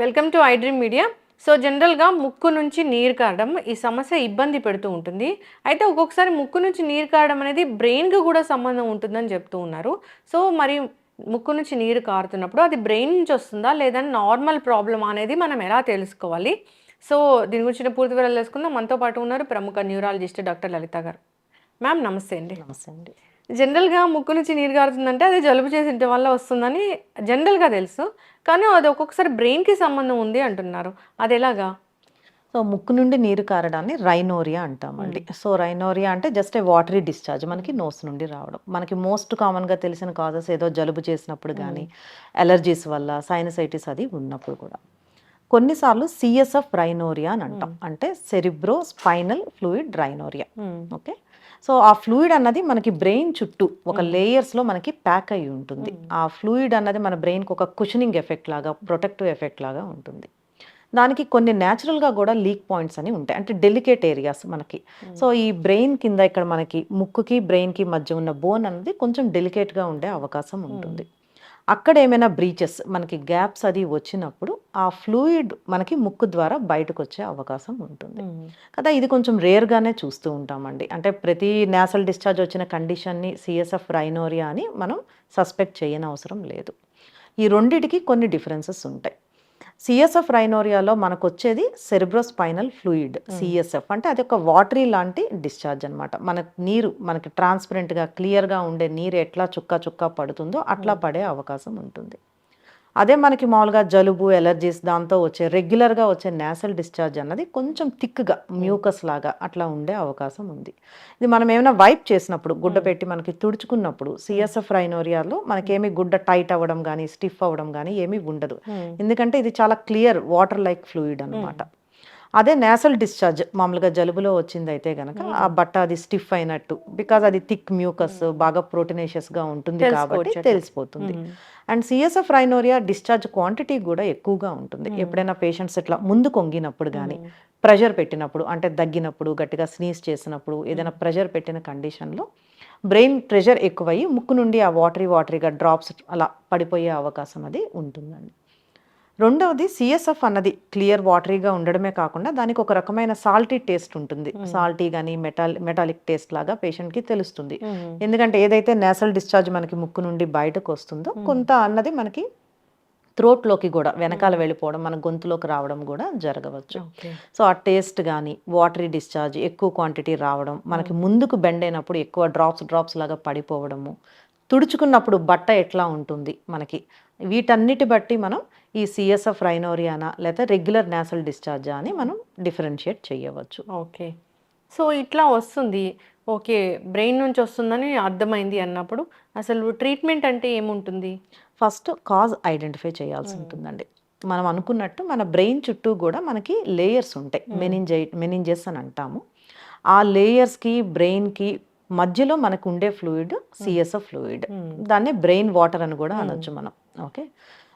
Welcome to iDream media so జనరల్గా ముక్కు నుంచి నీరు కారడం ఈ సమస్య ఇబ్బంది పెడుతూ ఉంటుంది. అయితే ఒక్కొక్కసారి ముక్కు నుంచి నీరు కారడం అనేది బ్రెయిన్కి కూడా సంబంధం ఉంటుందని చెప్తూ ఉన్నారు. సో మరి ముక్కు నుంచి నీరు కారుతున్నప్పుడు అది బ్రెయిన్ నుంచి వస్తుందా? లేదా నార్మల్ ప్రాబ్లమ్ అనేది మనం ఎలా తెలుసుకోవాలి? సో దీని గురించి పూర్తి వివరాలు తెలుసుకుందాం. మనతో పాటు ఉన్నారు ప్రముఖ న్యూరాలజిస్ట్ డాక్టర్ లలిత గారు. మ్యామ్ నమస్తే అండి. నమస్తే అండి. జనరల్గా ముక్కు నుంచి నీరు కారుతుందంటే అది జలుబు చేసిన వల్ల వస్తుందని జనరల్గా తెలుసు. కానీ అది ఒక్కొక్కసారి బ్రెయిన్కి సంబంధం ఉంది అంటున్నారు. అది ఎలాగా? సో ముక్కు నుండి నీరు కారడాన్ని రైనోరియా అంటామండి. సో రైనోరియా అంటే జస్ట్ ఏ వాటరీ డిశ్చార్జ్ మనకి నోస్ నుండి రావడం. మనకి మోస్ట్ కామన్గా తెలిసిన కాజెస్ ఏదో జలుబు చేసినప్పుడు కానీ ఎలర్జీస్ వల్ల సైనసైటిస్ అది ఉన్నప్పుడు కూడా. కొన్నిసార్లు సిఎస్ఎఫ్ రైనోరియా అని అంటాం. అంటే cerebrospinal fluid rhinorrhoea. Okay? So ఆ ఫ్లూయిడ్ అన్నది మనకి బ్రెయిన్ చుట్టూ ఒక లేయర్స్లో మనకి ప్యాక్ అయి ఉంటుంది. ఆ ఫ్లూయిడ్ అన్నది మన బ్రెయిన్కి ఒక కుషనింగ్ ఎఫెక్ట్ లాగా ప్రొటెక్టివ్ ఎఫెక్ట్ లాగా ఉంటుంది. దానికి కొన్ని న్యాచురల్గా కూడా లీక్ పాయింట్స్ అని ఉంటాయి. అంటే డెలికేట్ ఏరియాస్ మనకి. సో ఈ బ్రెయిన్ కింద ఇక్కడ మనకి ముక్కుకి బ్రెయిన్కి మధ్య ఉన్న బోన్ అన్నది కొంచెం డెలికేట్గా ఉండే అవకాశం ఉంటుంది. అక్కడ ఏమైనా బ్రీచెస్ మనకి గ్యాప్స్ అది వచ్చినప్పుడు ఆ ఫ్లూయిడ్ మనకి ముక్కు ద్వారా బయటకు వచ్చే అవకాశం ఉంటుంది. కదా ఇది కొంచెం రేర్గానే చూస్తూ ఉంటామండి. అంటే ప్రతి నేసల్ డిశ్చార్జ్ వచ్చిన కండిషన్ని సిఎస్ఎఫ్ రైనోరియా అని మనం సస్పెక్ట్ చేయని అవసరం లేదు. ఈ రెండిటికి కొన్ని డిఫరెన్సెస్ ఉంటాయి. సిఎస్ఎఫ్ రైనోరియాలో మనకు వచ్చేది సెరిబ్రోస్పైనల్ ఫ్లూయిడ్ సిఎస్ఎఫ్ అంటే అది ఒక వాటరీ లాంటి డిశ్చార్జ్ అనమాట మన నీరు మనకి ట్రాన్స్పరెంట్గా క్లియర్గా ఉండే నీరు ఎట్లా చుక్క చుక్క పడుతుందో అట్లా పడే అవకాశం ఉంటుంది. అదే మనకి మామూలుగా జలుబు ఎలర్జీస్ దాంతో వచ్చే రెగ్యులర్గా వచ్చే నేసల్ డిశ్చార్జ్ అన్నది కొంచెం థిక్గా మ్యూకస్ లాగా అట్లా ఉండే అవకాశం ఉంది. ఇది మనం ఏమైనా వైప్ చేసినప్పుడు గుడ్డ పెట్టి మనకి తుడుచుకున్నప్పుడు సిఎస్ఎఫ్ రైనోరియాలో మనకేమి గుడ్డ టైట్ అవ్వడం కానీ స్టిఫ్ అవ్వడం కానీ ఏమీ ఉండదు. ఎందుకంటే ఇది చాలా క్లియర్ వాటర్ లైక్ ఫ్లూయిడ్ అన్నమాట అదే నేసల్ డిశ్చార్జ్ మామూలుగా జలుబులో వచ్చింది అయితే గనక ఆ బట్ట అది స్టిఫ్ అయినట్టు. బికాజ్ అది థిక్ మ్యూకస్ బాగా ప్రోటీనేషియస్గా ఉంటుంది కాబట్టి తెలిసిపోతుంది. And CSF rhinorrhoea discharge quantity కూడా ఎక్కువగా ఉంటుంది. ఎప్పుడైనా పేషెంట్స్ ఇట్లా ముందు కొంగినప్పుడు కానీ ప్రెషర్ పెట్టినప్పుడు అంటే దగ్గినప్పుడు గట్టిగా స్నీజ్ చేసినప్పుడు ఏదైనా ప్రెషర్ పెట్టిన కండిషన్లో బ్రెయిన్ ప్రెషర్ ఎక్కువయ్యి ముక్కు నుండి ఆ వాటరీ వాటరీగా డ్రాప్స్ అలా పడిపోయే అవకాశం అది ఉంటుందండి. రెండవది సిఎస్ఎఫ్ అన్నది క్లియర్ వాటరీగా ఉండడమే కాకుండా దానికి ఒక రకమైన సాల్టీ టేస్ట్ ఉంటుంది. సాల్టీ కానీ మెటాల్ మెటాలిక్ టేస్ట్ లాగా పేషెంట్కి తెలుస్తుంది. ఎందుకంటే ఏదైతే నేసల్ డిశ్చార్జ్ మనకి ముక్కు నుండి బయటకు వస్తుందో కొంత అన్నది మనకి థ్రోట్లోకి కూడా వెనకాల వెళ్ళిపోవడం మన గొంతులోకి రావడం కూడా జరగవచ్చు. సో ఆ టేస్ట్ కానీ వాటరీ డిశ్చార్జ్ ఎక్కువ క్వాంటిటీ రావడం మనకి ముందుకు బెండ్ అయినప్పుడు ఎక్కువ డ్రాప్స్ డ్రాప్స్ లాగా పడిపోవడము తుడుచుకున్నప్పుడు బట్ట ఎట్లా ఉంటుంది మనకి? వీటన్నిటి బట్టి మనం ఈ సిఎస్ఎఫ్ రైనోరియానా లేదా రెగ్యులర్ నేసల్ డిశ్చార్జా అని మనం డిఫరెన్షియేట్ చేయవచ్చు. ఓకే. సో ఇట్లా వస్తుంది. ఓకే బ్రెయిన్ నుంచి వస్తుందని అర్థమైంది అన్నప్పుడు అసలు ట్రీట్మెంట్ అంటే ఏముంటుంది? ఫస్ట్ కాజ్ ఐడెంటిఫై చేయాల్సి ఉంటుందండి. మనం అనుకున్నట్టు మన బ్రెయిన్ చుట్టూ కూడా మనకి లేయర్స్ ఉంటాయి. మెనింజై మెనింజెస్ అని అంటాము. ఆ లేయర్స్కి బ్రెయిన్కి మధ్యలో మనకు ఉండే ఫ్లూయిడ్. సిఎస్ఎఫ్ ఫ్లూయిడ్ దాన్నే బ్రెయిన్ వాటర్ అని కూడా అనొచ్చు మనం. ఓకే?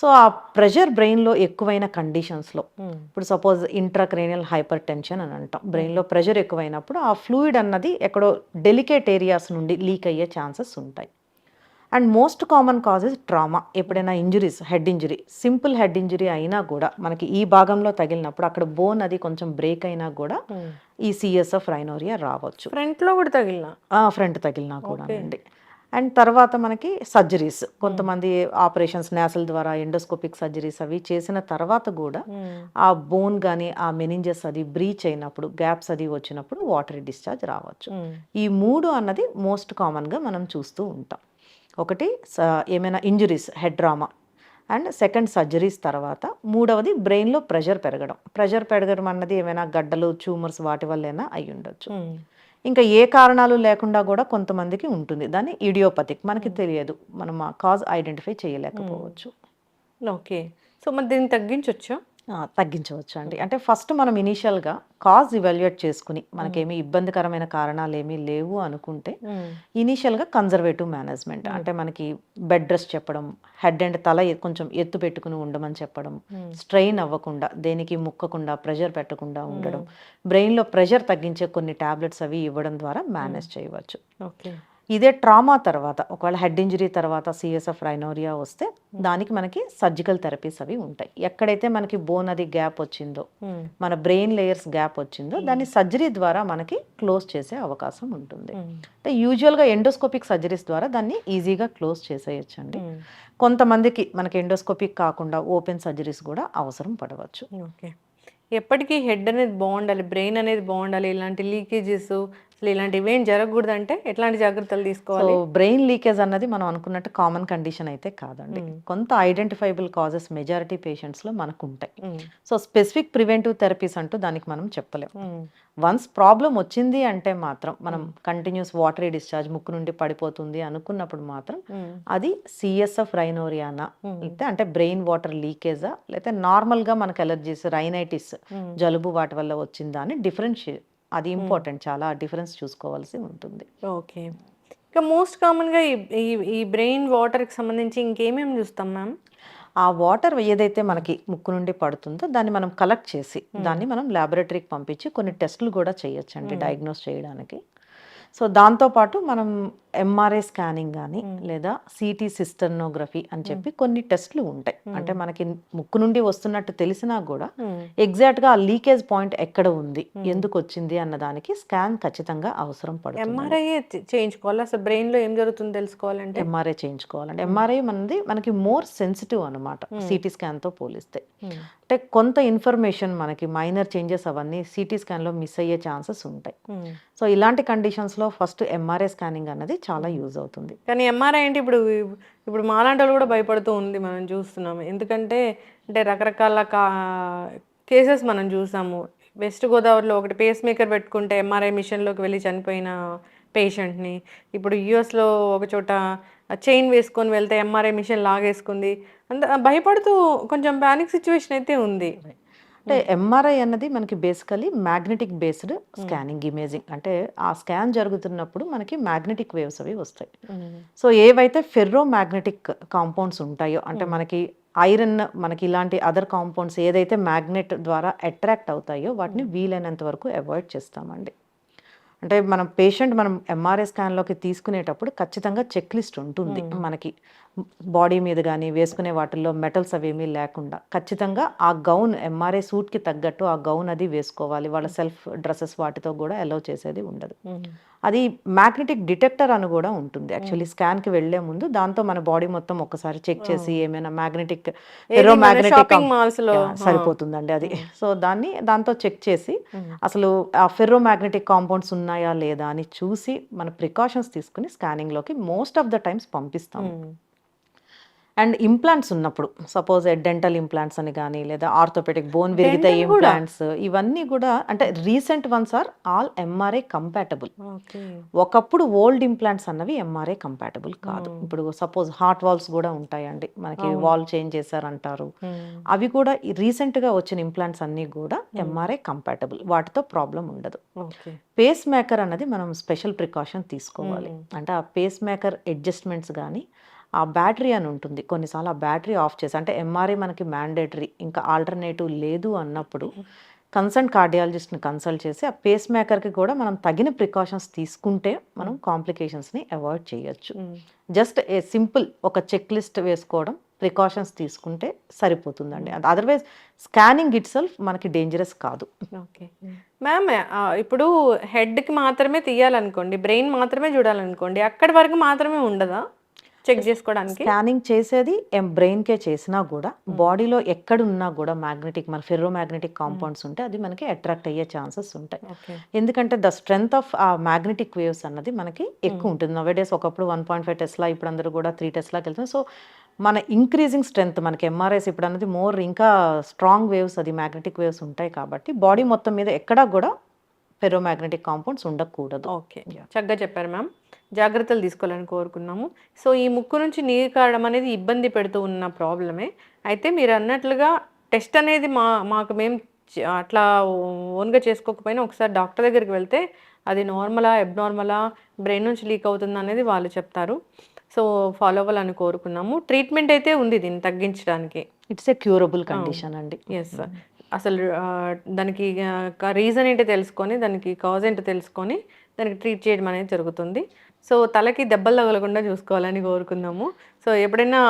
సో ఆ ప్రెషర్ బ్రెయిన్లో ఎక్కువైన కండిషన్స్లో ఇప్పుడు సపోజ్ ఇంట్రాక్రేనియల్ హైపర్ టెన్షన్ అని అంటాం. బ్రెయిన్లో ప్రెషర్ ఎక్కువైనప్పుడు ఆ ఫ్లూయిడ్ అన్నది ఎక్కడో డెలికేట్ ఏరియాస్ నుండి లీక్ అయ్యే ఛాన్సెస్ ఉంటాయి. And most common causes trauma ఎప్పుడైనా injuries head injury simple head injury అయినా కూడా మనకి ఈ భాగంలో తగిలినప్పుడు అక్కడ బోన్ అది కొంచెం బ్రేక్ అయినా కూడా ఈ సిఎస్ఎఫ్ రైనోరియా రావచ్చు. ఫ్రంట్లో కూడా తగిలిన? ఫ్రంట్ తగిలినా కూడా అండి. అండ్ తర్వాత మనకి సర్జరీస్ కొంతమంది ఆపరేషన్స్ నేసల్ ద్వారా ఎండోస్కోపిక్ సర్జరీస్ అవి చేసిన తర్వాత కూడా ఆ బోన్ కానీ ఆ మెనింజెస్ అది బ్రీచ్ అయినప్పుడు గ్యాప్స్ అది వచ్చినప్పుడు వాటరీ డిశ్చార్జ్ రావచ్చు. ఈ మూడు అన్నది మోస్ట్ కామన్గా మనం చూస్తూ ఉంటాం. ఒకటి స- ఏమైనా injuries head trauma. And second surgeries తర్వాత మూడవది బ్రెయిన్లో ప్రెషర్ పెరగడం. ప్రెషర్ పెరగడం అన్నది ఏమైనా గడ్డలు ట్యూమర్స్ వాటి వల్లైనా అయి ఉండొచ్చు. ఇంకా ఏ కారణాలు లేకుండా కూడా కొంతమందికి ఉంటుంది. దాన్ని ఇడియోపతిక్ మనకి తెలియదు. మనం ఆ కాజ్ ఐడెంటిఫై చేయలేకపోవచ్చు. ఓకే. సో మరి దీన్ని తగ్గించవచ్చా తగ్గించవచ్చు అండి అంటే ఫస్ట్ మనం ఇనీషియల్గా కాజ్ ఇవాల్యుయేట్ చేసుకుని మనకేమీ ఇబ్బందికరమైన కారణాలు ఏమీ లేవు అనుకుంటే ఇనీషియల్గా కన్జర్వేటివ్ మేనేజ్మెంట్ అంటే మనకి బెడ్ రెస్ట్ చెప్పడం హెడ్ అండ్ తల కొంచెం ఎత్తు పెట్టుకుని ఉండమని చెప్పడం స్ట్రెయిన్ అవ్వకుండా దేనికి ముక్కకుండా ప్రెషర్ పెట్టకుండా ఉండడం బ్రెయిన్లో ప్రెషర్ తగ్గించే కొన్ని టాబ్లెట్స్ అవి ఇవ్వడం ద్వారా మేనేజ్ చేయవచ్చు. ఓకే. ఇదే ట్రామా తర్వాత ఒకవేళ హెడ్ ఇంజరీ తర్వాత సిఎస్ఎఫ్ రైనోరియా వస్తే దానికి మనకి సర్జికల్ థెరపీస్ అవి ఉంటాయి. ఎక్కడైతే మనకి బోన్ అది గ్యాప్ వచ్చిందో మన బ్రెయిన్ లేయర్స్ గ్యాప్ వచ్చిందో దాన్ని సర్జరీ ద్వారా మనకి క్లోజ్ చేసే అవకాశం ఉంటుంది. అంటే యూజువల్గా ఎండోస్కోపిక్ సర్జరీస్ ద్వారా దాన్ని ఈజీగా క్లోజ్ చేసేయచ్చండి. కొంతమందికి మనకి ఎండోస్కోపిక్ కాకుండా ఓపెన్ సర్జరీస్ కూడా అవసరం పడవచ్చు. ఓకే. ఎప్పటికీ హెడ్ అనేది బాగుండాలి బ్రెయిన్ అనేది బాగుండాలి ఇలాంటి లీకేజెస్ ఇలాంటివి ఏం జరగకూడదు అంటే ఎట్లాంటి జాగ్రత్తలు తీసుకోవాలి? బ్రెయిన్ లీకేజ్ అన్నది మనం అనుకున్నట్టు కామన్ కండిషన్ అయితే కాదండి. కొంత ఐడెంటిఫైబుల్ కాజెస్ మెజారిటీ పేషెంట్స్లో మనకు ఉంటాయి సో స్పెసిఫిక్ ప్రివెంటివ్ థెరపీస్ అంటూ దానికి మనం చెప్పలేం. ఉమ్, వన్స్ ప్రాబ్లం వచ్చింది అంటే మాత్రం మనం కంటిన్యూస్ వాటరీ డిశ్చార్జ్ ముక్కు నుండి పడిపోతుంది అనుకున్నప్పుడు మాత్రం అది సిఎస్ఎఫ్ రైనోరియానా లేకపోతే అంటే బ్రెయిన్ వాటర్ లీకేజా? లేకపోతే నార్మల్గా మనకు ఎలర్జీస్ రైనైటిస్. జలుబు వాటి వల్ల వచ్చిందా అని డిఫరెన్షియేట్ అది ఇంపార్టెంట్. చాలా డిఫరెన్స్ చూసుకోవాల్సి ఉంటుంది. ఓకే. ఇంకా మోస్ట్ కామన్గా ఈ ఈ- బ్రెయిన్ వాటర్కి సంబంధించి ఇంకేమేమి చూస్తాం మ్యామ్? ఆ వాటర్ ఏదైతే మనకి ముక్కు నుండి పడుతుందో దాన్ని మనం కలెక్ట్ చేసి దాన్ని మనం ల్యాబొరేటరీకి పంపించి కొన్ని టెస్టులు కూడా చేయొచ్చండి డయాగ్నోస్ చేయడానికి. సో దాంతోపాటు మనం ఎంఆర్ఐ స్కానింగ్ కానీ లేదా సిటీ సిస్టర్నోగ్రఫీ అని చెప్పి కొన్ని టెస్టులు ఉంటాయి. అంటే మనకి ముక్కు నుండి వస్తున్నట్టు తెలిసినా కూడా ఎగ్జాక్ట్గా ఆ లీకేజ్ పాయింట్ ఎక్కడ ఉంది ఎందుకు వచ్చింది అన్న దానికి స్కాన్ ఖచ్చితంగా అవసరం పడుతుంది. ఎంఆర్ఐ చేయించుకోవాలి. అసలు బ్రెయిన్లో ఏం జరుగుతుందో తెలుసుకోవాలంటే ఎంఆర్ఐ చేయించుకోవాలంటే ఎంఆర్ఐ మనది మనకి మోర్ సెన్సిటివ్ అనమాట సిటీ స్కాన్తో పోలిస్తే. ఉమ్, అంటే కొంత ఇన్ఫర్మేషన్ మనకి మైనర్ చేంజెస్ అవన్నీ సిటీ స్కాన్లో మిస్ అయ్యే ఛాన్సెస్ ఉంటాయి. సో ఇలాంటి కండిషన్స్లో ఫస్ట్ ఎంఆర్ఐ స్కానింగ్ అన్నది చాలా యూజ్ అవుతుంది. కానీ ఎంఆర్ఐ అంటే ఇప్పుడు ఇప్పుడు మాలాంటి కూడా భయపడుతూ ఉంది మనం చూస్తున్నాం ఎందుకంటే అంటే రకరకాల కా కేసెస్ మనం చూసాము. వెస్ట్ గోదావరిలో ఒకటి పేస్ మేకర్ పెట్టుకుంటే ఎంఆర్ఐ మిషన్లోకి వెళ్ళి చనిపోయిన పేషెంట్ని. ఇప్పుడు యుఎస్లో ఒక చోట చైన్ వేసుకొని వెళ్తే ఎంఆర్ఐ మిషన్ లాగేసుకుంది. అంత భయపడుతూ కొంచెం ప్యానిక్ సిచ్యువేషన్ అయితే ఉంది. అంటే ఎంఆర్ఐ అన్నది మనకి basically magnetic based scanning imaging అంటే ఆ స్కాన్ జరుగుతున్నప్పుడు మనకి మ్యాగ్నెటిక్ వేవ్స్ అవి వస్తాయి. సో ఏవైతే ఫెర్రో మ్యాగ్నెటిక్ కాంపౌండ్స్ ఉంటాయో అంటే మనకి ఐరన్ మనకి ఇలాంటి అదర్ కాంపౌండ్స్ ఏదైతే మ్యాగ్నెట్ ద్వారా అట్రాక్ట్ అవుతాయో వాటిని వీలైనంత వరకు అవాయిడ్ చేస్తామండి. అంటే మనం పేషెంట్ మనం ఎంఆర్ఐ స్కాన్లోకి తీసుకునేటప్పుడు ఖచ్చితంగా చెక్ లిస్ట్ ఉంటుంది మనకి. బాడీ మీద కానీ వేసుకునే వాటిల్లో మెటల్స్ అవేమీ లేకుండా ఖచ్చితంగా ఆ గౌన్ ఎంఆర్ఐ సూట్కి తగ్గట్టు ఆ గౌన్ అది వేసుకోవాలి. వాళ్ళ సెల్ఫ్ డ్రెస్సెస్ వాటితో కూడా అలౌ చేసేది ఉండదు. అది మ్యాగ్నెటిక్ డిటెక్టర్ అని కూడా ఉంటుంది. యాక్చువల్లీ స్కాన్కి వెళ్ళే ముందు దాంతో మన బాడీ మొత్తం ఒకసారి చెక్ చేసి ఏమైనా మ్యాగ్నెటిక్ మాల్స్లో? సరిపోతుందండి అది. సో దాన్ని దాంతో చెక్ చేసి అసలు ఆ ఫెర్రో మ్యాగ్నెటిక్ కాంపౌండ్స్ ఉన్నాయా లేదా అని చూసి మన ప్రికాషన్స్ తీసుకుని స్కానింగ్లోకి మోస్ట్ ఆఫ్ ద టైమ్స్ పంపిస్తాం అండ్ ఇంప్లాంట్స్ ఉన్నప్పుడు సపోజ్ డెంటల్ ఇంప్లాంట్స్ అని కానీ లేదా ఆర్థోపెటిక్ బోన్ విరిగితే? ఇంప్లాంట్స్ ఇవన్నీ కూడా అంటే recent ones are all MRI compatible. ఒకప్పుడు ఓల్డ్ ఇంప్లాంట్స్ అన్నవి ఎంఆర్ఐ కంపాటబుల్ కాదు. ఇప్పుడు సపోజ్ హార్ట్ వాల్స్ కూడా ఉంటాయండి. మనకి వాల్ చేంజ్ చేశారంటారు. అవి కూడా ఈ recent గా వచ్చిన ఇంప్లాంట్స్ అన్నీ కూడా ఎంఆర్ఐ కంపాటబుల్. వాటితో ప్రాబ్లం ఉండదు. పేస్ మేకర్ అన్నది మనం స్పెషల్ ప్రికాషన్ తీసుకోవాలి. అంటే ఆ పేస్ మేకర్ అడ్జస్ట్మెంట్స్ కానీ ఆ బ్యాటరీ అని ఉంటుంది. కొన్నిసార్లు ఆ బ్యాటరీ ఆఫ్ చేసి అంటే ఎంఆర్ఐ మనకి మ్యాండేటరీ ఇంకా ఆల్టర్నేటివ్ లేదు అన్నప్పుడు కన్సల్ట్ కార్డియాలజిస్ట్ని కన్సల్ట్ చేసి ఆ పేస్ మేకర్కి కూడా మనం తగిన ప్రికాషన్స్ తీసుకుంటే మనం కాంప్లికేషన్స్ని అవాయిడ్ చేయొచ్చు. జస్ట్ ఏ సింపుల్ ఒక చెక్ లిస్ట్ వేసుకోవడం ప్రికాషన్స్ తీసుకుంటే సరిపోతుందండి. అదర్వైజ్ స్కానింగ్ ఇట్ సెల్ఫ్ మనకి డేంజరస్ కాదు. ఓకే. మ్యామ్ ఇప్పుడు హెడ్కి మాత్రమే తీయాలనుకోండి బ్రెయిన్ మాత్రమే చూడాలనుకోండి అక్కడి వరకు మాత్రమే ఉండదా? చెక్ చేసుకోవడానికి. స్కానింగ్ చేసేది బ్రెయిన్కే చేసినా కూడా బాడీలో ఎక్కడున్నా కూడా మ్యాగ్నెటిక్ మన ఫెర్రో మ్యాగ్నెటిక్ కాంపౌండ్స్ ఉంటే అది మనకి అట్రాక్ట్ అయ్యే ఛాన్సెస్ ఉంటాయి. ఎందుకంటే ద స్ట్రెంగ్త్ ఆఫ్ ఆ మ్యాగ్నెటిక్ వేవ్స్ అన్నది మనకి ఎక్కువ ఉంటుంది. నవేడేస్ ఒకప్పుడు వన్ పాయింట్ ఫైవ్ టెస్లా ఇప్పుడు అందరూ కూడా త్రీ టెస్లాకి వెళ్తుంది సో మన ఇంక్రీజింగ్ స్ట్రెంగ్త్ మనకి ఎంఆర్ఐస్ ఇప్పుడు అన్నది మోర్ ఇంకా స్ట్రాంగ్ వేవ్స్ అది మ్యాగ్నెటిక్ వేవ్స్ ఉంటాయి కాబట్టి బాడీ మొత్తం మీద ఎక్కడా కూడా ఫెర్రో మ్యాగ్నెటిక్ కాంపౌండ్స్ ఉండకూడదు ఓకే చక్కగా చెప్పారు మ్యామ్ జాగ్రత్తలు తీసుకోవాలని కోరుకున్నాము. సో ఈ ముక్కు నుంచి నీరు కారడం అనేది ఇబ్బంది పెడుతూ ఉన్న ప్రాబ్లమే. అయితే మీరు అన్నట్లుగా టెస్ట్ అనేది మా మాకు మేము అట్లా ఓన్గా చేసుకోకపోయినా ఒకసారి డాక్టర్ దగ్గరికి వెళ్తే అది నార్మలా అబ్నార్మలా బ్రెయిన్ నుంచి లీక్ అవుతుందా అనేది వాళ్ళు చెప్తారు. సో ఫాలో అవ్వాలని కోరుకున్నాము. ట్రీట్మెంట్ అయితే ఉంది దీన్ని తగ్గించడానికి. ఇట్స్ ఏ క్యూరబుల్ కండిషన్ అండి. ఎస్ అసలు దానికి రీజన్ ఏంటో తెలుసుకొని దానికి కాజ్ ఏంటో తెలుసుకొని దానికి ట్రీట్ చేయడం అనేది జరుగుతుంది. సో తలకి దెబ్బలు తగలకుండా చూసుకోవాలని కోరుకుందాము. సో ఎప్పుడైనా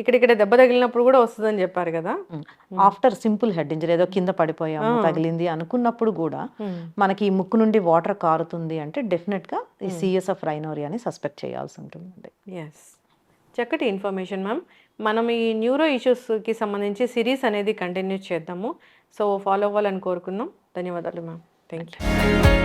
ఇక్కడిక్కడ దెబ్బ తగిలినప్పుడు కూడా వస్తుందని చెప్పారు కదా. ఆఫ్టర్ సింపుల్ హెడ్ ఇంజరీ ఏదో కింద పడిపోయాము తగిలింది అనుకున్నప్పుడు కూడా మనకి ఈ ముక్కు నుండి వాటర్ కారుతుంది అంటే డెఫినెట్గా ఈ సిఎస్ ఆఫ్ రైనోరియాని సస్పెక్ట్ చేయాల్సి ఉంటుందండి. ఎస్ చక్కటి ఇన్ఫర్మేషన్ మ్యామ్ మనం ఈ న్యూరో ఇష్యూస్కి సంబంధించి సిరీస్ అనేది కంటిన్యూ చేద్దాము. సో ఫాలో అవ్వాలని కోరుకుందాం. ధన్యవాదాలు మ్యామ్ థ్యాంక్ యూ